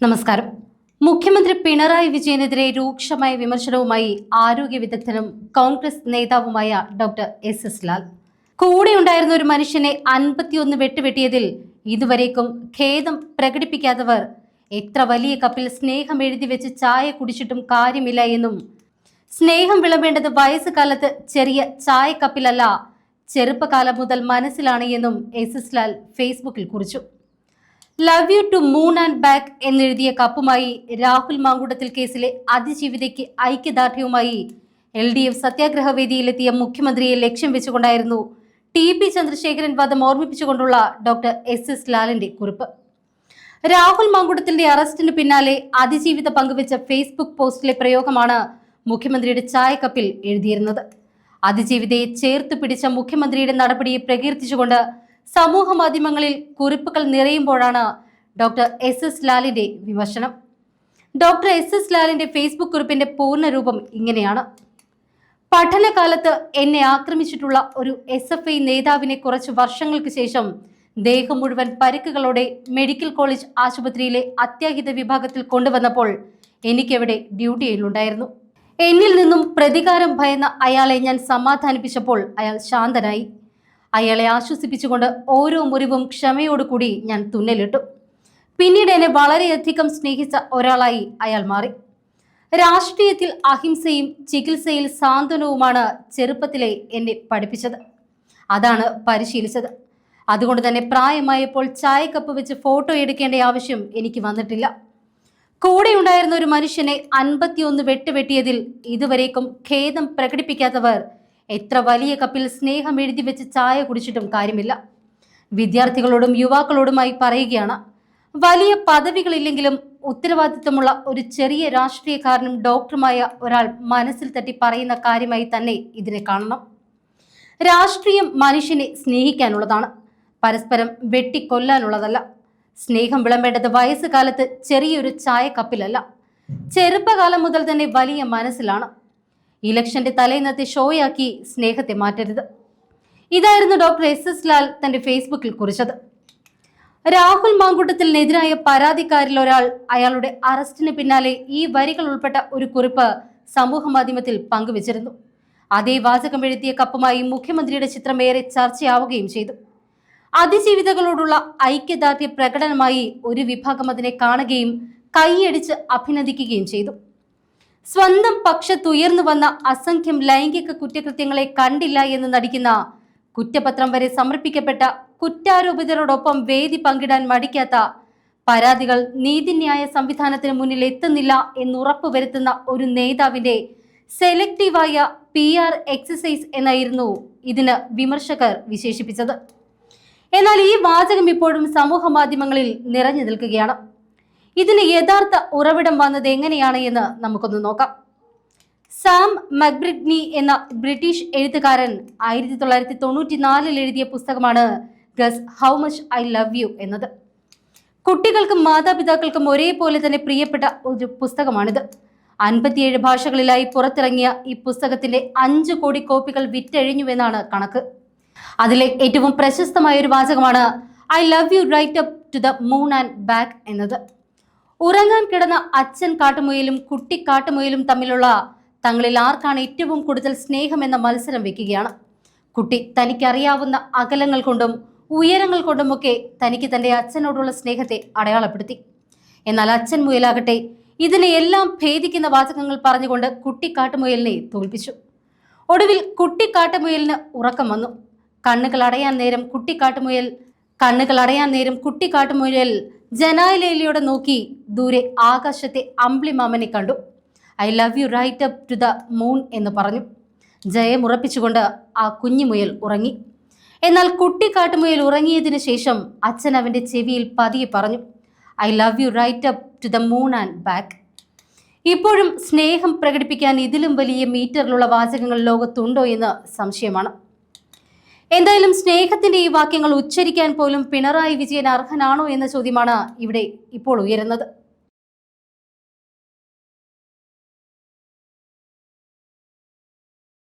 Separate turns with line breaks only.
നമസ്കാരം. മുഖ്യമന്ത്രി പിണറായി വിജയനെതിരെ രൂക്ഷമായ വിമർശനവുമായി ആരോഗ്യ വിദഗ്ധനും കോൺഗ്രസ് നേതാവുമായ ഡോക്ടർ എസ് എസ് ലാൽ. കൂടെയുണ്ടായിരുന്ന ഒരു മനുഷ്യനെ അൻപത്തിയൊന്ന് വെട്ടുവെട്ടിയതിൽ ഇതുവരേക്കും ഖേദം പ്രകടിപ്പിക്കാത്തവർ എത്ര വലിയ കപ്പിൽ സ്നേഹം എഴുതി വെച്ച് ചായ കുടിച്ചിട്ടും കാര്യമില്ല എന്നും. സ്നേഹം വിളമ്പേണ്ടത് വയസ്സുകാലത്ത് ചെറിയ ചായക്കപ്പിലല്ല ചെറുപ്പകാലം മുതൽ മനസ്സിലാണ് എന്നും എസ് എസ് ലാൽ ഫേസ്ബുക്കിൽ കുറിച്ചു. Love you to moon and back എന്നെഴുതിയ കപ്പുമായി രാഹുൽ മാങ്കുടത്തിൽ കേസിലെ അതിജീവിതയ്ക്ക് ഐക്യദാർഢ്യവുമായി എൽ ഡി എഫ് സത്യാഗ്രഹ വേദിയിലെത്തിയ മുഖ്യമന്ത്രിയെ ലക്ഷ്യം വെച്ചുകൊണ്ടായിരുന്നു ടി പി ചന്ദ്രശേഖരൻ വധം ഓർമ്മിപ്പിച്ചുകൊണ്ടുള്ള ഡോക്ടർ എസ് എസ് ലാലിന്റെ കുറിപ്പ്. രാഹുൽ മാങ്കുടത്തിന്റെ അറസ്റ്റിന് പിന്നാലെ അതിജീവിത പങ്കുവച്ച ഫേസ്ബുക്ക് പോസ്റ്റിലെ പ്രയോഗമാണ് മുഖ്യമന്ത്രിയുടെ ചായക്കപ്പിൽ എഴുതിയിരുന്നത്. അതിജീവിതയെ ചേർത്ത് പിടിച്ച മുഖ്യമന്ത്രിയുടെ നടപടിയെ പ്രകീർത്തിച്ചുകൊണ്ട് സമൂഹ മാധ്യമങ്ങളിൽ കുറിപ്പുകൾ നിറയുമ്പോഴാണ് ഡോക്ടർ എസ് എസ് ലാലിന്റെ വിമർശനം. ഡോക്ടർ എസ് എസ് ലാലിന്റെ ഫേസ്ബുക്ക് കുറിപ്പിന്റെ പൂർണരൂപം ഇങ്ങനെയാണ്. പഠനകാലത്ത് എന്നെ ആക്രമിച്ചിട്ടുള്ള ഒരു എസ് എഫ് ഐ നേതാവിനെ കുറച്ച് വർഷങ്ങൾക്ക് ശേഷം ദേഹം മുഴുവൻ പരിക്കുകളോടെ മെഡിക്കൽ കോളേജ് ആശുപത്രിയിലെ അത്യാഹിത വിഭാഗത്തിൽ കൊണ്ടുവന്നപ്പോൾ എനിക്കവിടെ ഡ്യൂട്ടിയിലുണ്ടായിരുന്നു. എന്നിൽ നിന്നും പ്രതികാരം ഭയന്ന അയാളെ ഞാൻ സമാധാനിപ്പിച്ചപ്പോൾ അയാൾ ശാന്തനായി. അയാളെ ആശ്വസിപ്പിച്ചുകൊണ്ട് ഓരോ മുറിവും ക്ഷമയോടുകൂടി ഞാൻ തുന്നലിട്ടു. പിന്നീട് എന്നെ വളരെയധികം സ്നേഹിച്ച ഒരാളായി അയാൾ മാറി. രാഷ്ട്രീയത്തിൽ അഹിംസയും ചികിത്സയിൽ സാന്ത്വനവുമാണ് ചെറുപ്പത്തിലെ എന്നെ പഠിപ്പിച്ചത്. അതാണ് പരിശീലിച്ചത്. അതുകൊണ്ട് തന്നെ പ്രായമായപ്പോൾ ചായക്കപ്പ് വെച്ച് ഫോട്ടോ എടുക്കേണ്ട ആവശ്യം എനിക്ക് വന്നിട്ടില്ല. കൂടെ ഉണ്ടായിരുന്ന ഒരു മനുഷ്യനെ അൻപത്തിയൊന്ന് വെട്ടുവെട്ടിയതിൽ ഇതുവരേക്കും ഖേദം പ്രകടിപ്പിക്കാത്തവർ എത്ര വലിയ കപ്പിൽ സ്നേഹം എഴുതി വെച്ച് ചായ കുടിച്ചിട്ടും കാര്യമില്ല. വിദ്യാർത്ഥികളോടും യുവാക്കളോടുമായി പറയുകയാണ് വലിയ പദവികളില്ലെങ്കിലും ഉത്തരവാദിത്വമുള്ള ഒരു ചെറിയ രാഷ്ട്രീയക്കാരനും ഡോക്ടറുമായ ഒരാൾ മനസ്സിൽ തട്ടി പറയുന്ന കാര്യമായി തന്നെ ഇതിനെ കാണണം. രാഷ്ട്രീയം മനുഷ്യനെ സ്നേഹിക്കാനുള്ളതാണ് പരസ്പരം വെട്ടിക്കൊല്ലാനുള്ളതല്ല. സ്നേഹം വിളമ്പേണ്ടത് വയസ്സുകാലത്ത് ചെറിയൊരു ചായക്കപ്പിലല്ല. ചെറുപ്പകാലം മുതൽ തന്നെ വലിയ മനസ്സിലാണ്. ഇലക്ഷന്റെ തലേന്നത്തെ ഷോയാക്കി സ്നേഹത്തെ മാറ്റരുത്. ഇതായിരുന്നു ഡോക്ടർ എസ് എസ് ലാൽ തന്റെ ഫേസ്ബുക്കിൽ കുറിച്ചത്. രാഹുൽ മാങ്കൂട്ടത്തിനെതിരായ പരാതിക്കാരിൽ ഒരാൾ അയാളുടെ അറസ്റ്റിന് പിന്നാലെ ഈ വരികൾ ഉൾപ്പെട്ട ഒരു കുറിപ്പ് സമൂഹ മാധ്യമത്തിൽ പങ്കുവച്ചിരുന്നു. അതേ വാചകം എഴുതിയ കപ്പുമായി മുഖ്യമന്ത്രിയുടെ ചിത്രം ഏറെ ചർച്ചയാവുകയും ചെയ്തു. അതിജീവിതകളോടുള്ള ഐക്യദാർഢ്യ പ്രകടനമായി ഒരു വിഭാഗം അതിനെ കാണുകയും കൈയടിച്ച് അഭിനന്ദിക്കുകയും ചെയ്തു. സ്വന്തം പക്ഷത്തുയർന്നു വന്ന അസംഖ്യം ലൈംഗിക കുറ്റകൃത്യങ്ങളെ കണ്ടില്ല എന്ന് നടിക്കുന്ന കുറ്റപത്രം വരെ സമർപ്പിക്കപ്പെട്ട കുറ്റാരോപിതരോടൊപ്പം വേദി പങ്കിടാൻ മടിക്കാത്ത പരാതികൾ നീതിന്യായ സംവിധാനത്തിന് മുന്നിൽ എത്തുന്നില്ല എന്നുറപ്പ് വരുത്തുന്ന ഒരു നേതാവിന്റെ സെലക്റ്റീവായ പി ആർ എക്സസൈസ് എന്നായിരുന്നു ഇതിന് വിമർശകർ വിശേഷിപ്പിച്ചത്. എന്നാൽ ഈ വാചകം ഇപ്പോഴും സമൂഹ മാധ്യമങ്ങളിൽ നിറഞ്ഞു നിൽക്കുകയാണ്. ഇതിന് യഥാർത്ഥ ഉറവിടം വന്നത് എങ്ങനെയാണ് എന്ന് നമുക്കൊന്ന് നോക്കാം. സാം മക്ബ്രിഗ്നി എന്ന ബ്രിട്ടീഷ് എഴുത്തുകാരൻ ആയിരത്തി തൊള്ളായിരത്തി തൊണ്ണൂറ്റി നാലിൽ എഴുതിയ പുസ്തകമാണ് guess how much I love you എന്നത്. കുട്ടികൾക്കും മാതാപിതാക്കൾക്കും ഒരേപോലെ തന്നെ പ്രിയപ്പെട്ട ഒരു പുസ്തകമാണിത്. അൻപത്തിയേഴ് ഭാഷകളിലായി പുറത്തിറങ്ങിയ ഈ പുസ്തകത്തിന്റെ അഞ്ച് കോടി കോപ്പികൾ വിറ്റഴിഞ്ഞുവെന്നാണ് കണക്ക്. അതിലെ ഏറ്റവും പ്രശസ്തമായ ഒരു വാചകമാണ് I love you right up to the moon and back എന്നത്. ഉറങ്ങാൻ കിടന്ന അച്ഛൻ കാട്ടുമുയലും കുട്ടി കാട്ടുമുയലും തമ്മിലുള്ള തങ്ങളിൽ ആർക്കാണ് ഏറ്റവും കൂടുതൽ സ്നേഹമെന്ന മത്സരം വെക്കുകയാണ്. കുട്ടി തനിക്കറിയാവുന്ന അകലങ്ങൾ കൊണ്ടും ഉയരങ്ങൾ കൊണ്ടുമൊക്കെ തനിക്ക് തന്റെ അച്ഛനോടുള്ള സ്നേഹത്തെ അടയാളപ്പെടുത്തി. എന്നാൽ അച്ഛൻ മുയലാകട്ടെ ഇതിനെ എല്ലാം ഭേദിക്കുന്ന വാചകങ്ങൾ പറഞ്ഞുകൊണ്ട് കുട്ടി കാട്ടുമുയലിനെ തോൽപ്പിച്ചു. ഒടുവിൽ കുട്ടി കാട്ടുമുയലിന് ഉറക്കം വന്നു. കണ്ണുകൾ അടയാൻ നേരം കുട്ടി കാട്ടുമുയൽ കണ്ണുകൾ അടയാൻ നേരം കുട്ടി കാട്ടുമുയൽ നോക്കി ദൂരെ ആകാശത്തെ അമ്പിളിമാമനെ കണ്ടു. I love you right up to the moon എന്ന് പറഞ്ഞു. ജയം ഉറപ്പിച്ചുകൊണ്ട് ആ കുഞ്ഞുമുയൽ ഉറങ്ങി. എന്നാൽ കുട്ടിക്കാട്ടുമുയൽ ഉറങ്ങിയതിനു ശേഷം അച്ഛൻ അവന്റെ ചെവിയിൽ പതിയെ പറഞ്ഞു I love you right up to the moon and back. ഇപ്പോഴും സ്നേഹം പ്രകടിപ്പിക്കാൻ ഇതിലും വലിയ മീറ്ററിലുള്ള വാചകങ്ങൾ ലോകത്തുണ്ടോ എന്ന് സംശയമാണ്. എന്തായാലും സ്നേഹത്തിന്റെ ഈ വാക്യങ്ങൾ ഉച്ചരിക്കാൻ പോലും പിണറായി വിജയൻ അർഹനാണോ എന്ന ചോദ്യമാണ് ഇവിടെ ഇപ്പോൾ ഉയരുന്നത്.